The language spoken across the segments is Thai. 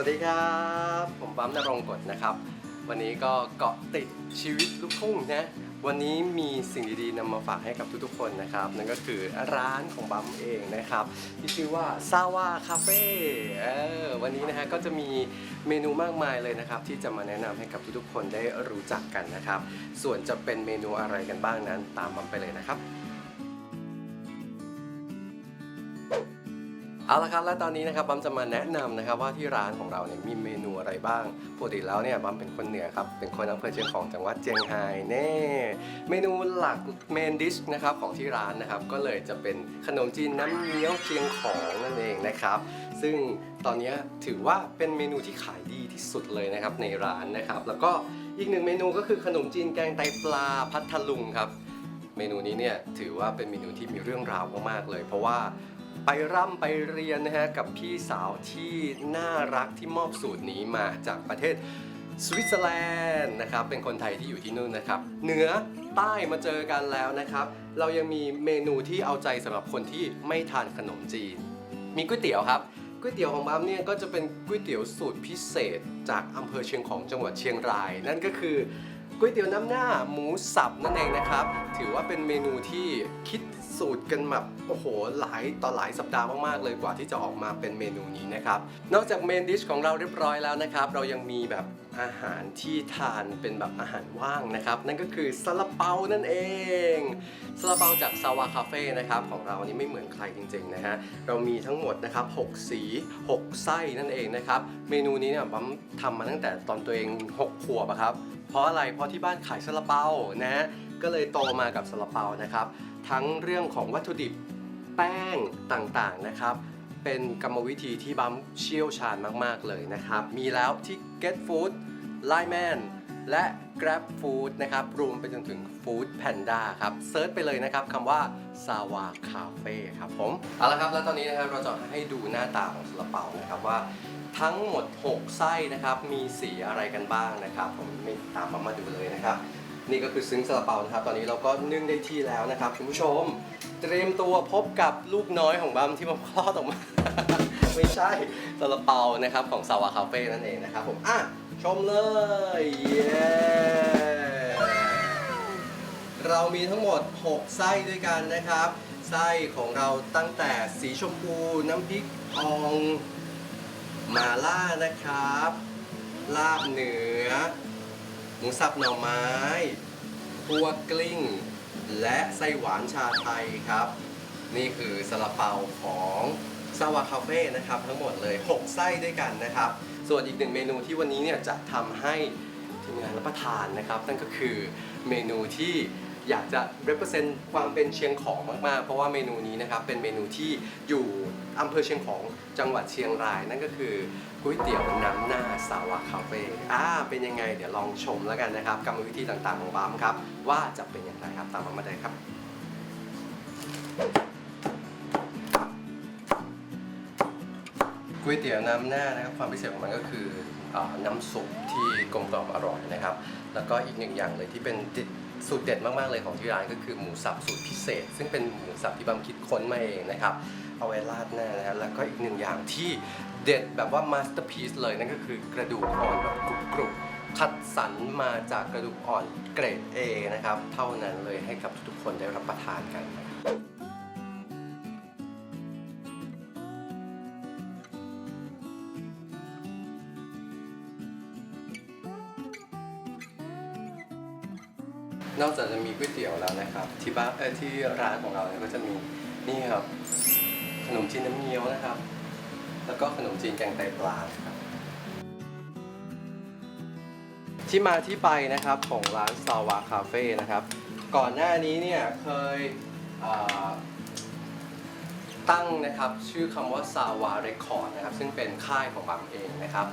สวัสดีครับ ผมปั๊มนรงกฎนะครับ วันนี้ก็เกาะติดชีวิตลูกทุ่งนะวันนี้มีสิ่งดีๆนำมาฝากให้กับทุกๆคนนะครับ นั่นก็คือร้านของบัมเองนะครับ ที่ชื่อว่าซาวาคาเฟ่เออวันนี้นะฮะก็จะมีเมนูมากมายเลยนะครับ ที่จะมาแนะนำให้กับทุกๆคนได้รู้จักกันนะครับ ส่วนจะเป็นเมนูอะไรกันบ้างนั้นตามบัมไปเลยนะครับ เอาละครับและตอนนี้นะครับบัมจะมาแนะนำนะครับว่าที่ร้านของเราเนี่ยมีเมนูอะไรบ้างปกติแล้วเนี่ยบัมเป็นคนเหนือครับเป็นคนอำเภอเชียงของจังหวัดเจียงไฮ้เน่เมนูหลักเมนดิชนะครับของที่ร้านนะครับก็เลยจะเป็นขนมจีนน้ำเงี้ยวเชียงของนั่นเองนะครับซึ่งตอนนี้ถือว่าเป็นเมนูที่ขายดีที่สุดเลยนะครับในร้านนะครับแล้วก็อีกหนึ่งเมนูก็คือขนมจีนแกงไตปลาพัทลุงครับเมนูนี้เนี่ยถือว่าเป็นเมนูที่มีเรื่องราวมากๆเลย เพราะว่า ไปร่ำไปเรียนนะฮะกับพี่สาวที่น่ารักที่มอบสูตรนี้มาจากประเทศสวิตเซอร์แลนด์นะครับเป็นคนไทยที่อยู่ที่นู่นนะครับเหนือใต้มาเจอกันแล้วนะครับ เรายังมีเมนูที่เอาใจสำหรับคนที่ไม่ทานขนมจีน มีก๋วยเตี๋ยวครับก๋วยเตี๋ยวของบัมเนี่ยก็จะเป็นก๋วยเตี๋ยวสูตรพิเศษจากอำเภอเชียงของจังหวัดเชียงราย นั่นก็คือ ก๋วยเตี๋ยวน้ำหน้าหมูสับนั่นเองนะครับ ถือว่าเป็นเมนูที่คิดสูตรกันแบบโอ้โหหลายต่อหลายสัปดาห์มากๆเลยกว่าที่จะออกมาเป็นเมนูนี้นะครับ นอกจากเมนดิชของเราเรียบร้อยแล้วนะครับ เรายังมีแบบอาหารที่ทานเป็นแบบอาหารว่างนะครับ นั่นก็คือซาลาเปานั่นเองซาลาเปาจากซาวาคาเฟ่นะครับของเรานี่ไม่เหมือนใครจริงๆนะฮะเรามีทั้งหมดนะครับ6สี 6 ไส้นั่นเองนะครับ เมนูนี้เนี่ยบัมทำมาตั้งแต่ตอนตัวเอง 6 ขวบครับ เพราะอะไรเพราะที่บ้านขายซาลาเปานะฮะก็เลยโตมากับซาลาเปานะครับ ทั้งเรื่องของวัตถุดิบแป้งต่างๆนะครับ เป็นกรรมวิธีที่บัมเชี่ยวชาญมากๆเลยนะครับ มีแล้วที่ Get Food Line Man และ Grab Food นะครับ รวมไปจนถึง Food Panda ครับเซิร์ชไปเลยนะครับคำว่า Sawa Cafe ครับผม เอาละครับ แล้วตอนนี้นะครับเราจะให้ดูหน้าตาของซาลาเปานะครับว่า ทั้งหมด 6 ไส้นะครับ มีสีอะไรกันบ้างนะครับ ผมไม่ตามมามาดูเลยนะครับ นี่ก็คือซึ้งซาลาเปานะครับ ตอนนี้เราก็นึ่งได้ที่แล้วนะครับคุณผู้ชม เตรียมตัวพบกับลูกน้อยของบัมที่มาคลอดออกมา ไม่ใช่ซาลาเปานะครับของซาวาคาเฟ่นั่นเองนะครับผมอะชมเลยเย้เรามีทั้งหมด 6 ไส้ด้วยกันนะครับ ไส้ของเราตั้งแต่สีชมพู น้ำพริกอ่อง มาล่านะครับ ลาบเหนือ หมูสับหน่อไม้คั่วกลิ้ง และไส้หวานชาไทยครับ นี่คือซาลาเปาของซาวาคาเฟ่นะครับทั้งหมดเลย 6 ไส้ด้วยกันนะครับ ส่วนอีกหนึ่งเมนูที่วันนี้เนี่ยจะทำให้ทีมงานรับประทานนะครับ นั่นก็คือเมนูที่ อยากจะ represent ความเป็นเชียงของมากๆ เพราะว่าเมนูนี้นะครับเป็นเมนูที่อยู่อำเภอเชียงของจังหวัดเชียงราย นั่นก็คือก๋วยเตี๋ยวน้ำหน้าสาวาคาเฟ่อ่าเป็นยังไง เดี๋ยวลองชมแล้วกันนะครับกรรมวิธีต่างๆของบามครับ ว่าจะเป็นอย่างไรครับตามมาเลยครับก๋วยเตี๋ยวน้ำหน้านะครับความพิเศษของมันก็คืออน้ำซุปที่กลมกล่อมอร่อยนะครับ แล้วก็อีกหนึ่งอย่างเลยที่เป็นติด สูตรเด็ดมากๆเลยของที่ร้านก็คือหมูสับสูตรพิเศษ ซึ่งเป็นหมูสับที่บำคิดค้นมาเองนะครับ เอาไว้ราดหน้านะครับแล้วก็อีกหนึ่งอย่างที่เด็ดแบบว่ามาสเตอร์พีซเลยนั่นก็คือกระดูกอ่อนแบบกรุบๆคัดสรรมาจากกระดูกอ่อนเกรด A นะครับ เท่านั้นเลยให้กับทุกๆคนได้รับประทานกันนะครับ นอกจากจะมีก๋วยเตี๋ยวแล้วนะครับ ที่บ้านเออที่ร้านของเราเนี่ยก็จะมีนี่ครับ ขนมจีนน้ำเงี้ยวนะครับ แล้วก็ขนมจีนแกงไตปลาครับที่มาที่ไปนะครับของร้านซาวาคาเฟ่นะครับ ก่อนหน้านี้เนี่ยเคยตั้งนะครับชื่อคำว่าซาวาเรคคอร์ดนะครับ ซึ่งเป็นค่ายของบัมเองนะครับ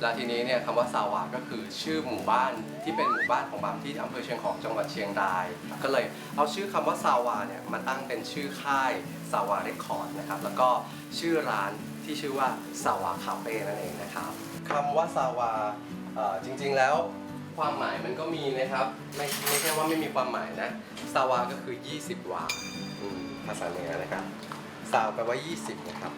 แล้วทีนี้เนี่ยคำว่าซาวาก็คือชื่อหมู่บ้านที่เป็นหมู่บ้านของบัมที่อำเภอเชียงของจังหวัดเชียงราย ก็เลยเอาชื่อคำว่าซาวาเนี่ยมาตั้งเป็นชื่อค่ายซาวาเรคคอร์ดนะครับแล้วก็ชื่อร้านที่ชื่อว่าซาวาคาเฟ่นั่นเองนะครับคำว่าซาวาจริงๆแล้วความหมายมันก็มีนะครับไม่ไม่ใช่ว่าไม่มีความหมายนะซาวาก็คือ 20 วาภาษาเหนือนะครับซาวแปลว่า 20 นะครับ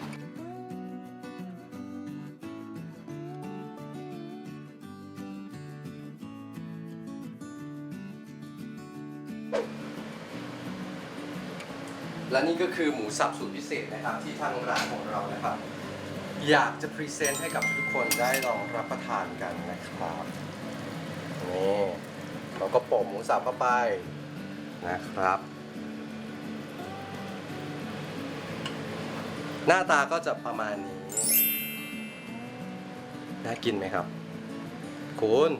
และนี่ก็คือหมูสับสูตรพิเศษนะครับที่ทางร้านของเรานะครับ อยากจะพรีเซนต์ให้กับทุกคนได้ลองรับประทานกันนะครับนี่เราก็โปะหมูสับเข้าไปนะครับ หน้าตาก็จะประมาณนี้ น่ากินไหมครับ คุณ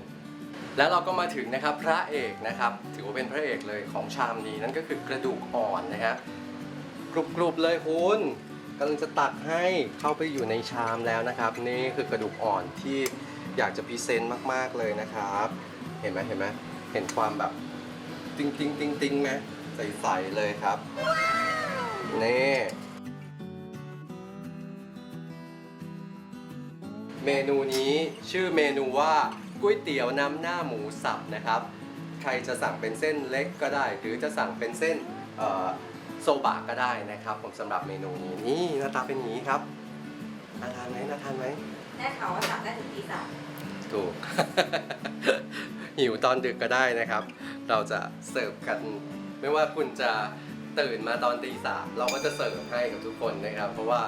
แล้วเราก็มาถึงนะครับพระเอกนะครับ ถือว่าเป็นพระเอกเลยของชามนี้นั่นก็คือกระดูกอ่อนนะฮะ กรุบๆเลยคุณกำลังจะตักให้เข้าไปอยู่ในชามแล้วนะครับ นี่คือกระดูกอ่อนที่อยากจะพรีเซนต์มากๆเลยนะครับ เห็นไหมเห็นไหมเห็นความแบบติ้งติ้งติ้งติ้งไหมใสๆเลยครับนี่เมนูนี้ชื่อเมนูว่าก๋วยเตี๋ยวน้ำหน้าหมูสับนะครับ ใครจะสั่งเป็นเส้นเล็กก็ได้ หรือจะสั่งเป็นเส้น โซบะก็ได้นะครับผมสำหรับเมนูนี้นี่หน้าตาเป็นอย่างนี้ครับน่าทานไหมน่าทานไหมได้ข่าวว่าสั่งได้ถึงตีสามถูก หิวตอนดึกก็ได้นะครับ เราจะเสิร์ฟกัน ไม่ว่าคุณจะตื่นมาตอนตีสามเราก็จะเสิร์ฟให้กับทุกคนนะครับ เพราะว่า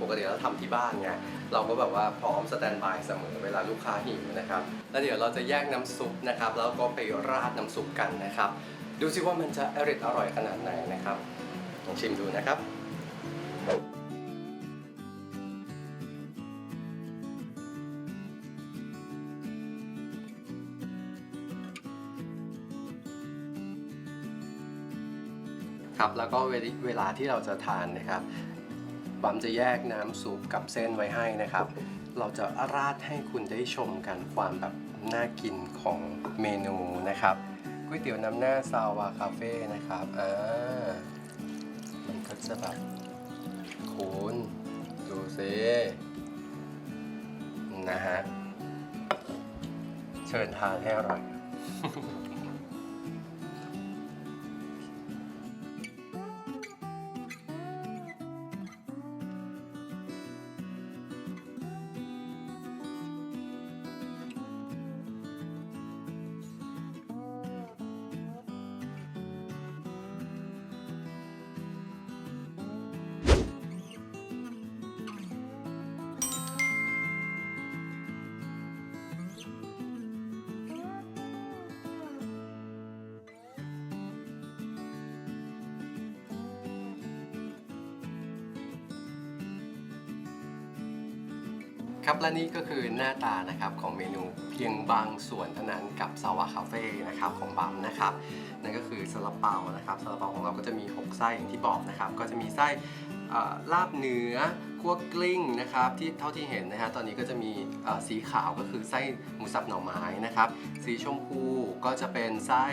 ปกติเราทำที่บ้านไงเราก็แบบว่าพร้อมสแตนบายเสมอเวลาลูกค้าหิวนะครับ แล้วเดี๋ยวเราจะแยกน้ำซุปนะครับ แล้วก็ไปราดน้ำซุปกันนะครับ ดูสิว่ามันจะอร่อยอร่อยขนาดไหนนะครับลองชิมดูนะครับ ครับแล้วก็เวลาที่เราจะทานนะครับบัมจะแยกน้ำซุปกับเส้นไว้ให้นะครับ เราจะราดให้คุณได้ชมกันความแบบน่ากินของเมนูนะครับ วยเตี๋ยวน้ำหน้าซาวาคาเฟ่นะครับอ่ามันก็จะแบบคุณดูสินะฮะ เชิญทานให้อร่อย ครับและนี่ก็คือหน้าตานะครับของเมนูเพียงบางส่วนเท่านั้นกับซาวาคาเฟ่นะครับของบัมนะครับนั่นก็คือซาลาเปานะครับซาลาเปาของเราก็จะมี 6 ไส้อย่างที่บอกนะครับก็จะมีไส่ลาบเนื้อคั่วกลิ้งนะครับที่เท่าที่เห็นนะฮะตอนนี้ก็จะมีสีขาวก็คือไส้หมูสับหน่อไม้นะครับสีชมพูก็จะเป็นไส่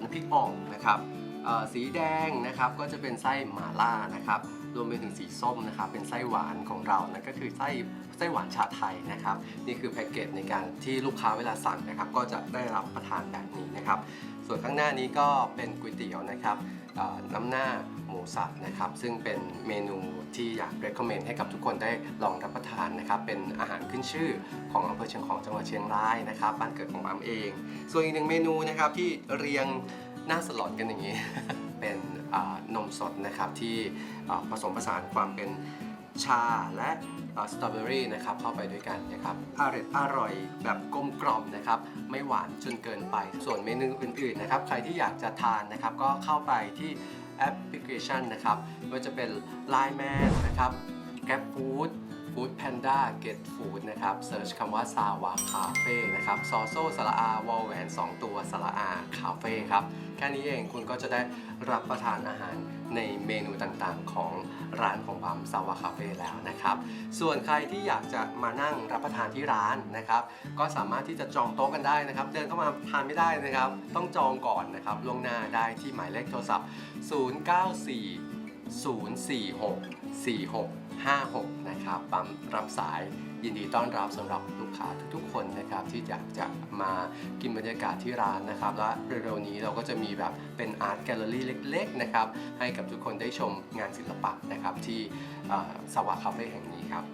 น้ำพริกอ่องนะครับสีแดงนะครับก็จะเป็นไส้หม่าล่านะครับ รวมไปถึงสีส้มนะครับเป็นไส้หวานของเรานั่นก็คือไส้ไส้หวานชาไทยนะครับ นี่คือแพ็กเกจในการที่ลูกค้าเวลาสั่งนะครับ ก็จะได้รับประทานแบบนี้นะครับ ส่วนข้างหน้านี้ก็เป็นก๋วยเตี๋ยวนะครับน้ำหน้าหมูสับนะครับ ซึ่งเป็นเมนูที่อยาก recommend ให้กับทุกคนได้ลองรับประทานนะครับ เป็นอาหารขึ้นชื่อของอำเภอเชียงของจังหวัดเชียงรายนะครับบ้านเกิดของบัมเอง ส่วนอีกหนึ่งเมนูนะครับที่เรียงหน้าสลอนกันอย่างนี้ นมสดนะครับที่ผสมผสานความเป็นชาและสตรอเบอรี่นะครับเข้าไปด้วยกันนะครับอร่อยอร่อยแบบกลมกล่อมนะครับไม่หวานจนเกินไป ส่วนเมนูอื่นๆนะครับใครที่อยากจะทานนะครับก็เข้าไปที่แอปพลิเคชันนะครับว่าจะเป็น Line Man นะครับ Grab Food Food Panda Get Food นะครับเซิร์ชคำว่าซาวาคาเฟ่นะครับซอโซสระอาวอลแหวน2 ตัวสระอาคาเฟ่ครับ แค่นี้เองคุณก็จะได้รับประทานอาหารในเมนูต่างๆ ของร้านของบัมซาวาคาเฟ่แล้วนะครับ ส่วนใครที่อยากจะมานั่งรับประทานที่ร้านนะครับ ก็สามารถที่จะจองโต๊ะกันได้นะครับ เดินเข้ามาทานไม่ได้นะครับ ต้องจองก่อนนะครับล่วงหน้าได้ที่หมายเลขโทรศัพท์ 09404646 56 นะครับ ปั๊มรับสายยินดีต้อนรับสำหรับลูกค้าทุกๆ คนนะครับที่อยากจะมากินบรรยากาศที่ร้านนะครับ และเร็วๆนี้เราก็จะมีแบบเป็นอาร์ตแกลเลอรี่เล็กๆนะครับให้กับทุกคนได้ชมงานศิลปะนะครับที่สวาคาเฟ่แห่งนี้ครับ